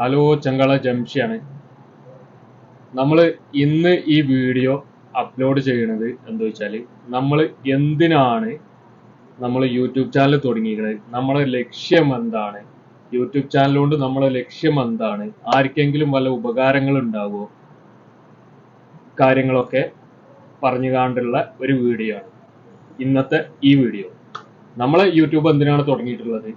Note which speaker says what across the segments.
Speaker 1: Hello ചങ്കള ജംഷിയാണ്. നമ്മൾ ഇന്ന് ഈ വീഡിയോ അപ്ലോഡ് ചെയ്യണത് എന്താ വെച്ചാൽ നമ്മൾ എന്തിനാണ് നമ്മൾ യൂട്യൂബ് ചാനൽ തുടങ്ങിയിരിക്കുന്നത് നമ്മുടെ ലക്ഷ്യം എന്താണ്? യൂട്യൂബ് ചാനൽ കൊണ്ട് നമ്മുടെ ലക്ഷ്യം എന്താണ്? ആർക്കെങ്കിലും വല്ല ഉപകാരങ്ങൾ ഉണ്ടാകുമോ കാര്യങ്ങളൊക്കെ പറഞ്ഞു കാണ്ടുള്ള ഒരു വീഡിയോ ആണ്. ഇന്നത്തെ ഈ വീഡിയോ. നമ്മളെ യൂട്യൂബ് എന്തിനാണ് തുടങ്ങിയിട്ടുള്ളത്?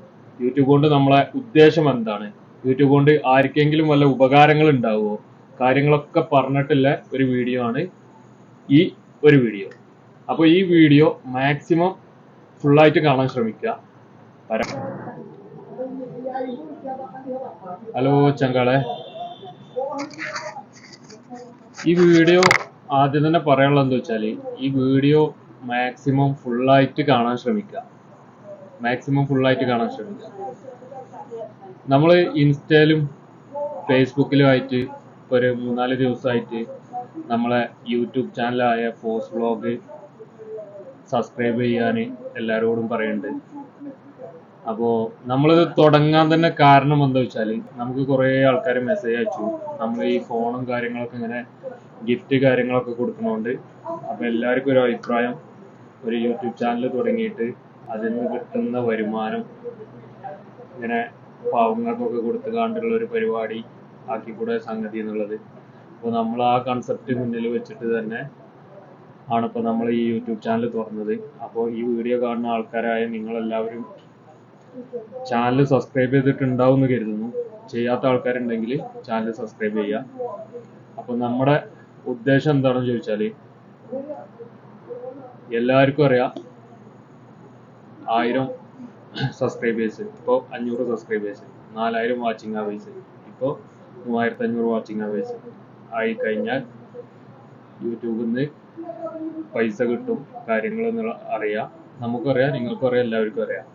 Speaker 1: യൂട്യൂബ് കൊണ്ട് നമ്മളെ ഉദ്ദേശം എന്താണ്? യൂട്യൂബ് കൊണ്ട് ആർക്കെങ്കിലും വല്ല ഉപകാരങ്ങൾ ഉണ്ടാവുമോ കാര്യങ്ങളൊക്കെ പറഞ്ഞിട്ടുള്ള ഒരു വീഡിയോ ആണ് ഈ ഒരു വീഡിയോ അപ്പോൾ ഈ വീഡിയോ മാക്സിമം ഫുള്ളായിട്ട് കാണാൻ ശ്രമിക്കുക. ഹലോ ചങ്കാളെ. ഈ വീഡിയോ ആദ്യം തന്നെ പറയാനുള്ളത് എന്താ വെച്ചാൽ ഈ വീഡിയോ മാക്സിമം ഫുള്ളായിട്ട് കാണാൻ ശ്രമിക്കുക. മാക്സിമം ഫുള്ളായിട്ട് കാണാൻ ശ്രമിക്കുക. നമ്മൾ ഇൻസ്റ്റയിലും ഫേസ്ബുക്കിലും ആയിട്ട് ഇപ്പൊ ഒരു മൂന്നാൽ ദിവസമായിട്ട് നമ്മളെ യൂട്യൂബ് ചാനലായ ഫോസ് വ്ളോഗ് സബ്സ്ക്രൈബ് ചെയ്യാൻ എല്ലാവരോടും പറയുന്നുണ്ട് അപ്പോൾ നമ്മളിത് തുടങ്ങാൻ തന്നെ കാരണം എന്താ വെച്ചാൽ നമുക്ക് കുറേ ആൾക്കാർ മെസ്സേജ് അയച്ചു. നമ്മൾ ഈ ഫോണും കാര്യങ്ങളൊക്കെ ഇങ്ങനെ ഗിഫ്റ്റ് കാര്യങ്ങളൊക്കെ കൊടുക്കുന്നതുകൊണ്ട് അപ്പോൾ എല്ലാവർക്കും ഒരു അഭിപ്രായം ഒരു യൂട്യൂബ് ചാനൽ തുടങ്ങിയിട്ട് അതിൽ നിന്ന് കിട്ടുന്ന വരുമാനം ഇങ്ങനെ പാവങ്ങൾക്കൊക്കെ കൊടുത്തു കാണ്ടുള്ള ഒരു പരിപാടി ആക്കിക്കൂടെ സംഗതി എന്നുള്ളത്. അപ്പോൾ നമ്മൾ ആ കൺസെപ്റ്റ് മുന്നിൽ വെച്ചിട്ട് തന്നെ ആണ് ഇപ്പോൾ നമ്മൾ ഈ യൂട്യൂബ് ചാനൽ തുറന്നത്. അപ്പോൾ ഈ വീഡിയോ കാണുന്ന ആൾക്കാരായ നിങ്ങളെല്ലാവരും ചാനൽ സബ്സ്ക്രൈബ് ചെയ്തിട്ടുണ്ടാവും എന്ന് കരുതുന്നു. ചെയ്യാത്ത ആൾക്കാരുണ്ടെങ്കിൽ ചാനൽ സബ്സ്ക്രൈബ് ചെയ്യുക. അപ്പോൾ നമ്മുടെ ഉദ്ദേശം എന്താണെന്ന് ചോദിച്ചാൽ എല്ലാവർക്കും അറിയാം ആയിരം സബ്സ്ക്രൈബേഴ്സ് ഇപ്പോൾ അഞ്ഞൂറ് സബ്സ്ക്രൈബേഴ്സ് നാലായിരം വാച്ചിങ് അവേഴ്സ് ഇപ്പോൾ മൂവായിരത്തി അഞ്ഞൂറ് വാച്ചിങ് അവേഴ്സ് ആയി കഴിഞ്ഞാൽ യൂട്യൂബിൽ നിന്ന് പൈസ കിട്ടും കാര്യങ്ങൾ അറിയാം. നമുക്കറിയാം നിങ്ങൾക്കും അറിയാം എല്ലാവർക്കും അറിയാം.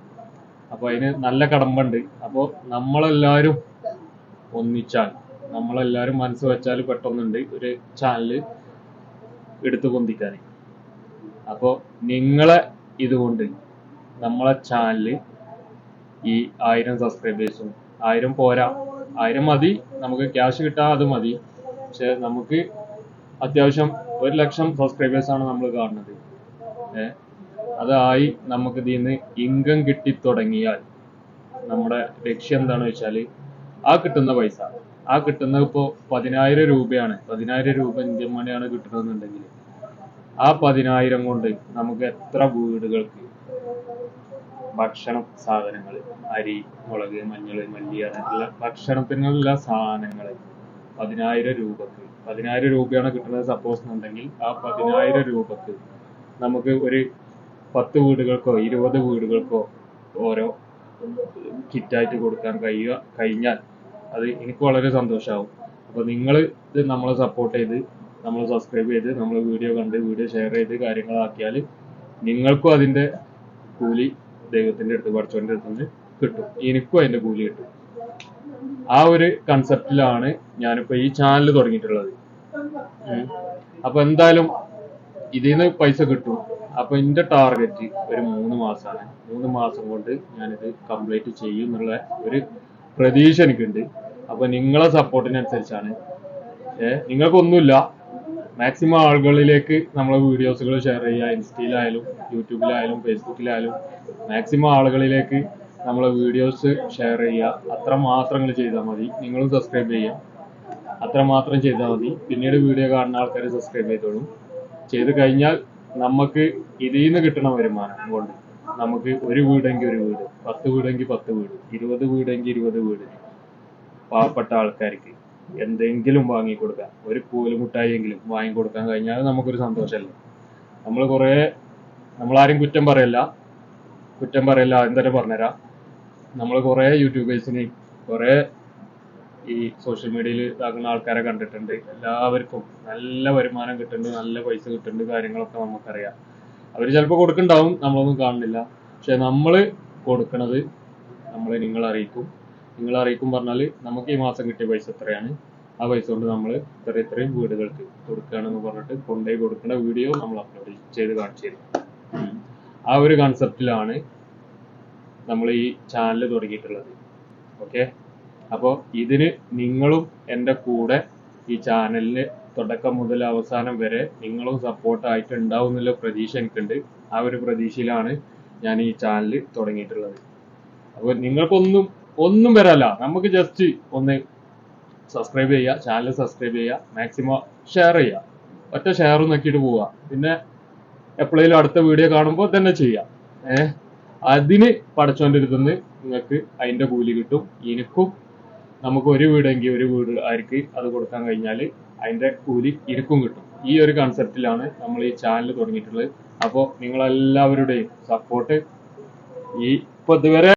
Speaker 1: അപ്പോൾ അതിന് നല്ല കടമ്പുണ്ട്. അപ്പോൾ നമ്മളെല്ലാവരും ഒന്നിച്ചാൽ നമ്മളെല്ലാവരും മനസ്സ് വെച്ചാൽ പെട്ടെന്നുണ്ട് ഒരു ചാനൽ എടുത്തു പൊന്തിക്കാൻ അപ്പോൾ നിങ്ങളെ ഇതുകൊണ്ട് നമ്മളെ ചാനൽ ഈ ആയിരം സബ്സ്ക്രൈബേഴ്സും ആയിരം പോരാ. ആയിരം മതി നമുക്ക് ക്യാഷ് കിട്ടാ അത് മതി. പക്ഷെ നമുക്ക് അത്യാവശ്യം ഒരു ലക്ഷം സബ്സ്ക്രൈബേഴ്സ് ആണ് നമ്മൾ കാണുന്നത്. ഏഹ് അതായി നമുക്ക് ഇതിൽ ഇൻകം കിട്ടി തുടങ്ങിയാൽ നമ്മുടെ ലക്ഷ്യം എന്താണെന്ന് വെച്ചാൽ ആ കിട്ടുന്ന പൈസ. ആ കിട്ടുന്ന ഇപ്പോൾ പതിനായിരം രൂപയാണ്. പതിനായിരം രൂപ ഇന്ത്യൻ മണിയാണ് കിട്ടുന്നതെന്നുണ്ടെങ്കിൽ ആ പതിനായിരം കൊണ്ട് നമുക്ക് എത്ര വീടുകൾക്ക് ഭക്ഷണം സാധനങ്ങൾ അരി മുളക് മഞ്ഞൾ മല്ലി അങ്ങനെയുള്ള ഭക്ഷണത്തിനുള്ള സാധനങ്ങൾ പതിനായിരം രൂപക്ക്. പതിനായിരം രൂപയാണ് കിട്ടുന്നത് സപ്പോസ് എന്നുണ്ടെങ്കിൽ ആ പതിനായിരം രൂപക്ക് നമുക്ക് ഒരു പത്ത് വീടുകൾക്കോ ഇരുപത് വീടുകൾക്കോ ഓരോ കിറ്റായിട്ട് കൊടുക്കാൻ കഴിയുക കഴിഞ്ഞാൽ അത് എനിക്ക് വളരെ സന്തോഷമാവും അപ്പോൾ നിങ്ങൾ ഇത് നമ്മളെ സപ്പോർട്ട് ചെയ്ത് നമ്മൾ സബ്സ്ക്രൈബ് ചെയ്ത് നമ്മൾ വീഡിയോ കണ്ട് വീഡിയോ ഷെയർ ചെയ്ത് കാര്യങ്ങളാക്കിയാൽ നിങ്ങൾക്കും അതിന്റെ കൂലി ദൈവത്തിന്റെ അടുത്ത് പഠിച്ചവന്റെ അടുത്ത് നിന്ന് കിട്ടും. എനിക്കും അതിന്റെ കൂലി കിട്ടും. ആ ഒരു കൺസെപ്റ്റിലാണ് ഞാനിപ്പോ ഈ ചാനൽ തുടങ്ങിയിട്ടുള്ളത്. അപ്പൊ എന്തായാലും ഇതിൽ നിന്ന് പൈസ കിട്ടും. അപ്പൊ എന്റെ ടാർഗറ്റ് ഒരു മൂന്ന് മാസമാണ് മൂന്ന് മാസം കൊണ്ട് ഞാനിത് കംപ്ലീറ്റ് ചെയ്യും എന്നുള്ള ഒരു പ്രതീക്ഷ എനിക്കുണ്ട്. അപ്പൊ നിങ്ങളെ സപ്പോർട്ടിനനുസരിച്ചാണ് ഏഹ് നിങ്ങൾക്കൊന്നുമില്ല. മാക്സിമം ആളുകളിലേക്ക് നമ്മളെ വീഡിയോസുകൾ ഷെയർ ചെയ്യുക. ഇൻസ്റ്റയിലായാലും യൂട്യൂബിലായാലും ഫേസ്ബുക്കിലായാലും മാക്സിമം ആളുകളിലേക്ക് നമ്മളെ വീഡിയോസ് ഷെയർ ചെയ്യുക. അത്ര മാത്രങ്ങൾ ചെയ്താൽ മതി. നിങ്ങളും സബ്സ്ക്രൈബ് ചെയ്യുക അത്ര മാത്രം ചെയ്താൽ മതി. പിന്നീട് വീഡിയോ കാണുന്ന ആൾക്കാർ സബ്സ്ക്രൈബ് ചെയ്തോളും. ചെയ്ത് കഴിഞ്ഞാൽ നമുക്ക് ഇതിൽ നിന്ന് കിട്ടണ വരുമാനം കൊണ്ട് നമുക്ക് ഒരു വീടെങ്കിൽ ഒരു വീട് പത്ത് വീടെങ്കിൽ പത്ത് വീട് ഇരുപത് വീടെങ്കിൽ ഇരുപത് വീട് പാവപ്പെട്ട ആൾക്കാർക്ക്. എന്തെങ്കിലും വാങ്ങി കൊടുക്കാം. ഒരു കൂലുമുട്ടായെങ്കിലും വാങ്ങി കൊടുക്കാൻ കഴിഞ്ഞാൽ നമുക്ക് നമുക്കൊരു സന്തോഷമല്ലേ? നമ്മൾ കുറേ നമ്മളാരും കുറ്റം പറയല്ല. കുറ്റം പറയല്ല ആദ്യം തന്നെ പറഞ്ഞുതരാം. നമ്മൾ കുറേ യൂട്യൂബേഴ്സിനെയും കുറേ ഈ സോഷ്യൽ മീഡിയയിൽ ഇതാക്കുന്ന ആൾക്കാരെ കണ്ടിട്ടുണ്ട്. എല്ലാവർക്കും നല്ല വരുമാനം കിട്ടുന്നുണ്ട് നല്ല പൈസ കിട്ടുന്നുണ്ട് കാര്യങ്ങളൊക്കെ നമുക്കറിയാം. അവർ ചിലപ്പോൾ കൊടുക്കുന്നുണ്ടാവും നമ്മളൊന്നും കാണുന്നില്ല. പക്ഷെ നമ്മൾ കൊടുക്കണത് നമ്മളെ നിങ്ങൾ അറിയിക്കും നിങ്ങൾ അറിയിക്കും പറഞ്ഞാൽ നമുക്ക് ഈ മാസം കിട്ടിയ പൈസ എത്രയാണ്? ആ പൈസ കൊണ്ട് നമ്മൾ ഇത്ര ഇത്രയും വീടുകൾക്ക് കൊടുക്കുകയാണെന്ന് പറഞ്ഞിട്ട് കൊണ്ടുപോയി കൊടുക്കുന്ന വീഡിയോ നമ്മൾ അപ്ലോഡ് ചെയ്ത് കാണിച്ചു തരും. ആ ഒരു കൺസെപ്റ്റിലാണ് നമ്മൾ ഈ ചാനൽ തുടങ്ങിയിട്ടുള്ളത്. ഓക്കെ അപ്പോൾ ഇതിന് നിങ്ങളും എന്റെ കൂടെ ഈ ചാനലിന് തുടക്കം മുതൽ അവസാനം വരെ നിങ്ങളും സപ്പോർട്ടായിട്ട് ഉണ്ടാവും എന്നുള്ള പ്രതീക്ഷ എനിക്കുണ്ട്. ആ ഒരു പ്രതീക്ഷയിലാണ് ഞാൻ ഈ ചാനൽ തുടങ്ങിയിട്ടുള്ളത്. അപ്പോൾ നിങ്ങൾക്കൊന്നും ഒന്നും വരല്ല. നമുക്ക് ജസ്റ്റ് ഒന്ന് സബ്സ്ക്രൈബ് ചെയ്യുക ചാനൽ സബ്സ്ക്രൈബ് ചെയ്യുക മാക്സിമം ഷെയർ ചെയ്യുക ഒറ്റ ഷെയർ നോക്കിയിട്ട് പോവുക പിന്നെ എപ്പോഴേലും അടുത്ത വീഡിയോ കാണുമ്പോൾ തന്നെ ചെയ്യാം. ഏഹ് അതിന് അടുത്തുനിന്ന് നിങ്ങൾക്ക് അതിന്റെ കൂലി കിട്ടും. എനിക്കും നമുക്ക് ഒരു വീടെങ്കിൽ ഒരു വീട് ആർക്ക് അത് കൊടുക്കാൻ കഴിഞ്ഞാൽ അതിന്റെ കൂലി എനിക്കും കിട്ടും. ഈ ഒരു കൺസെപ്റ്റിലാണ് നമ്മൾ ഈ ചാനൽ തുടങ്ങിയിട്ടുള്ളത്. അപ്പോൾ നിങ്ങളെല്ലാവരുടെയും സപ്പോർട്ട് ഈ ഇപ്പൊ ഇതുവരെ